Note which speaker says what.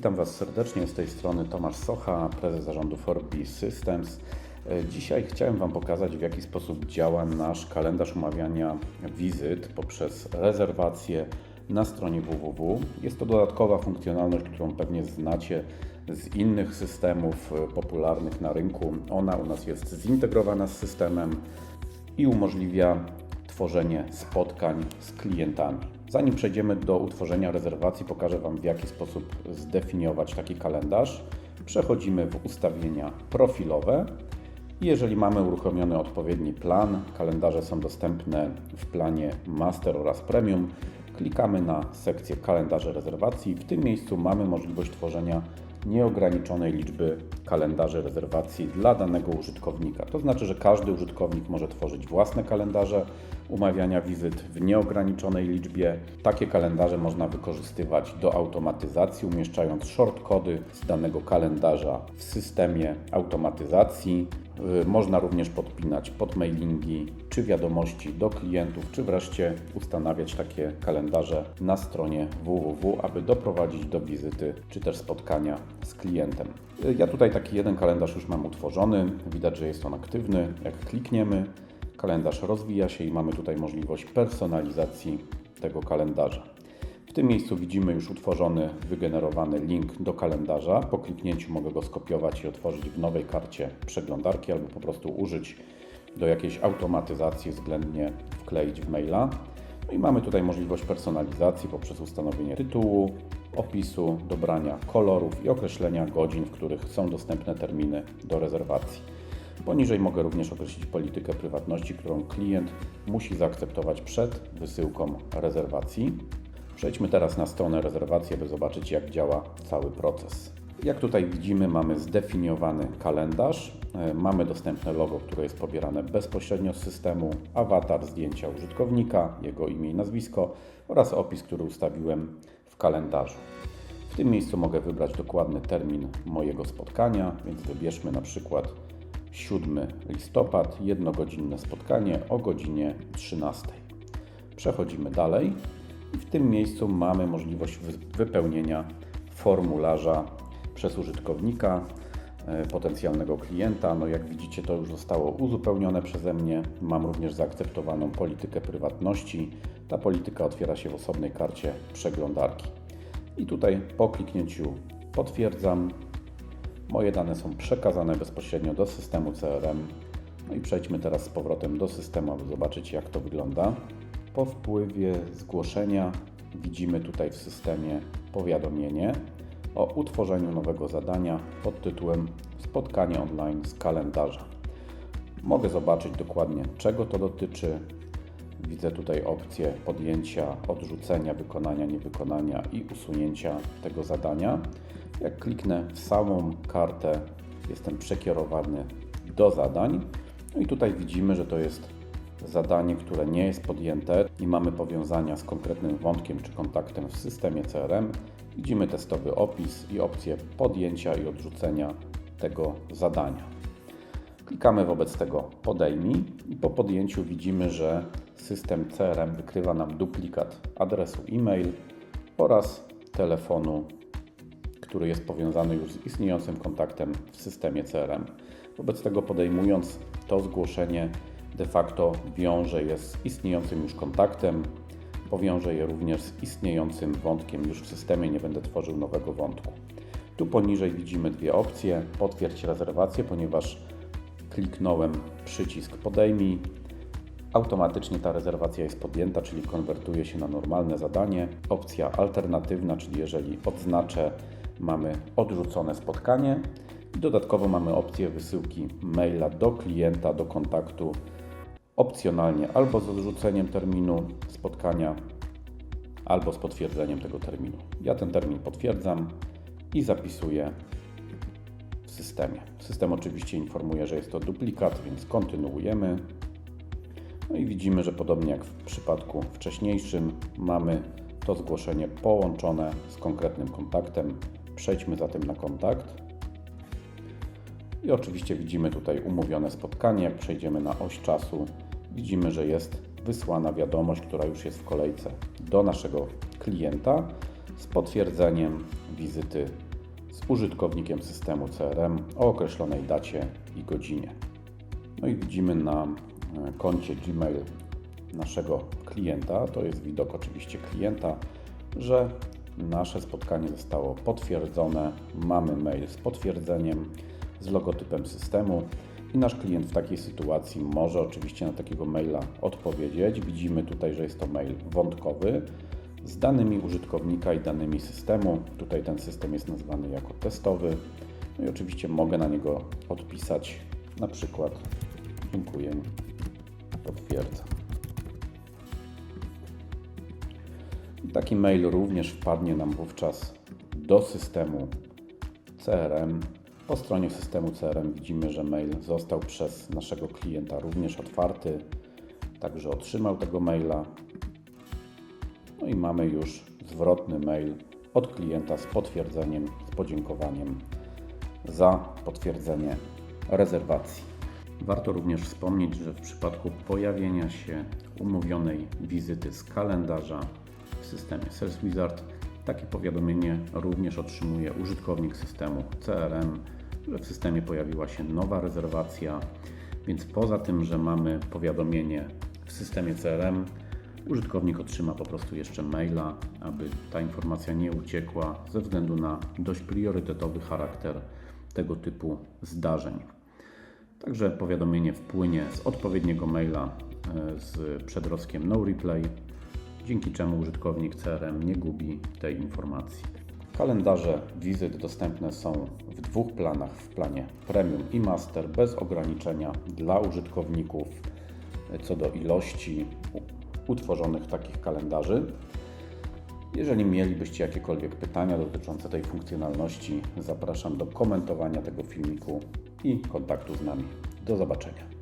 Speaker 1: Witam Was serdecznie z tej strony Tomasz Socha, prezes zarządu Forbi Systems. Dzisiaj chciałem Wam pokazać, w jaki sposób działa nasz kalendarz umawiania wizyt poprzez rezerwację na stronie www. Jest to dodatkowa funkcjonalność, którą pewnie znacie z innych systemów popularnych na rynku. Ona u nas jest zintegrowana z systemem i umożliwia tworzenie spotkań z klientami. Zanim przejdziemy do utworzenia rezerwacji, pokażę Wam w jaki sposób zdefiniować taki kalendarz. Przechodzimy w ustawienia profilowe. Jeżeli mamy uruchomiony odpowiedni plan, kalendarze są dostępne w planie Master oraz Premium. Klikamy na sekcję kalendarze rezerwacji. W tym miejscu mamy możliwość tworzenia nieograniczonej liczby kalendarzy rezerwacji dla danego użytkownika. To znaczy, że każdy użytkownik może tworzyć własne kalendarze umawiania wizyt w nieograniczonej liczbie. Takie kalendarze można wykorzystywać do automatyzacji, umieszczając shortcody z danego kalendarza w systemie automatyzacji. Y, Można również podpinać podmailingi czy wiadomości do klientów, czy wreszcie ustanawiać takie kalendarze na stronie www, aby doprowadzić do wizyty czy też spotkania z klientem. Y, Ja tutaj taki jeden kalendarz już mam utworzony. Widać, że jest on aktywny. Jak klikniemy, kalendarz rozwija się i mamy tutaj możliwość personalizacji tego kalendarza. W tym miejscu widzimy już utworzony, wygenerowany link do kalendarza. Po kliknięciu mogę go skopiować i otworzyć w nowej karcie przeglądarki albo po prostu użyć do jakiejś automatyzacji, względnie wkleić w maila. No i mamy tutaj możliwość personalizacji poprzez ustanowienie tytułu, opisu, dobrania kolorów i określenia godzin, w których są dostępne terminy do rezerwacji. Poniżej mogę również określić politykę prywatności, którą klient musi zaakceptować przed wysyłką rezerwacji. Przejdźmy teraz na stronę rezerwacji, aby zobaczyć, jak działa cały proces. Jak tutaj widzimy, mamy zdefiniowany kalendarz, e, mamy dostępne logo, które jest pobierane bezpośrednio z systemu, awatar zdjęcia użytkownika, jego imię i nazwisko oraz opis, który ustawiłem w kalendarzu. W tym miejscu mogę wybrać dokładny termin mojego spotkania, więc wybierzmy na przykład 7 listopad, jednogodzinne spotkanie o godzinie 13. Przechodzimy dalej w tym miejscu mamy możliwość wy- wypełnienia formularza przez użytkownika, e, potencjalnego klienta. No jak widzicie, to już zostało uzupełnione przeze mnie. Mam również zaakceptowaną politykę prywatności. Ta polityka otwiera się w osobnej karcie przeglądarki. I tutaj po kliknięciu potwierdzam. Moje dane są przekazane bezpośrednio do systemu CRM. No i przejdźmy teraz z powrotem do systemu, aby zobaczyć jak to wygląda. Po wpływie zgłoszenia widzimy tutaj w systemie powiadomienie o utworzeniu nowego zadania pod tytułem Spotkanie online z kalendarza. Mogę zobaczyć dokładnie czego to dotyczy. Widzę tutaj opcję podjęcia, odrzucenia, wykonania, niewykonania i usunięcia tego zadania. Jak kliknę w samą kartę, jestem przekierowany do zadań. No i tutaj widzimy, że to jest zadanie, które nie jest podjęte i mamy powiązania z konkretnym wątkiem czy kontaktem w systemie CRM. Widzimy testowy opis i opcję podjęcia i odrzucenia tego zadania. Klikamy wobec tego podejmij i po podjęciu widzimy, że system CRM wykrywa nam duplikat adresu e-mail oraz telefonu, który jest powiązany już z istniejącym kontaktem w systemie CRM. Wobec tego podejmując to zgłoszenie de facto wiąże je z istniejącym już kontaktem, powiążę je również z istniejącym wątkiem już w systemie, nie będę tworzył nowego wątku. Tu poniżej widzimy dwie opcje: potwierdź rezerwację, ponieważ kliknąłem przycisk podejmij. Automatycznie ta rezerwacja jest podjęta, czyli konwertuje się na normalne zadanie. Opcja alternatywna, czyli jeżeli odznaczę, mamy odrzucone spotkanie. Dodatkowo mamy opcję wysyłki maila do klienta, do kontaktu, opcjonalnie albo z odrzuceniem terminu spotkania, albo z potwierdzeniem tego terminu. Ja ten termin potwierdzam i zapisuję w systemie. System oczywiście informuje, że jest to duplikat, więc kontynuujemy. No i widzimy, że podobnie jak w przypadku wcześniejszym, mamy to zgłoszenie połączone z konkretnym kontaktem. Przejdźmy zatem na kontakt. I oczywiście widzimy tutaj umówione spotkanie. Przejdziemy na oś czasu, widzimy, że jest wysłana wiadomość, która już jest w kolejce do naszego klienta z potwierdzeniem wizyty z użytkownikiem systemu CRM o określonej dacie i godzinie. No i widzimy na e, koncie Gmail naszego klienta, to jest widok oczywiście klienta, że nasze spotkanie zostało potwierdzone. Mamy mail z potwierdzeniem, z logotypem systemu i nasz klient w takiej sytuacji może oczywiście na takiego maila odpowiedzieć. Widzimy tutaj, że jest to mail wątkowy z danymi użytkownika i danymi systemu. Tutaj ten system jest nazwany jako testowy. No i oczywiście mogę na niego odpisać na przykład dziękuję, potwierdzam. Taki mail również wpadnie nam wówczas do systemu CRM. Po stronie systemu CRM widzimy, że mail został przez naszego klienta również otwarty, także otrzymał tego maila. No i mamy już zwrotny mail od klienta z potwierdzeniem, z podziękowaniem za potwierdzenie rezerwacji. Warto również wspomnieć, że w przypadku pojawienia się umówionej wizyty z kalendarza w systemie Sales Wizard, takie powiadomienie również otrzymuje użytkownik systemu CRM, w systemie pojawiła się nowa rezerwacja, więc poza tym, że mamy powiadomienie w systemie CRM, użytkownik otrzyma po prostu jeszcze maila, aby ta informacja nie uciekła ze względu na dość priorytetowy charakter tego typu zdarzeń. Także powiadomienie wpłynie z odpowiedniego maila e, z przedroskiem no replay, dzięki czemu użytkownik CRM nie gubi tej informacji. Kalendarze wizyt dostępne są w dwóch planach: w planie Premium i Master bez ograniczenia dla użytkowników co do ilości utworzonych takich kalendarzy. Jeżeli mielibyście jakiekolwiek pytania dotyczące tej funkcjonalności, zapraszam do komentowania tego filmiku i kontaktu z nami. Do zobaczenia.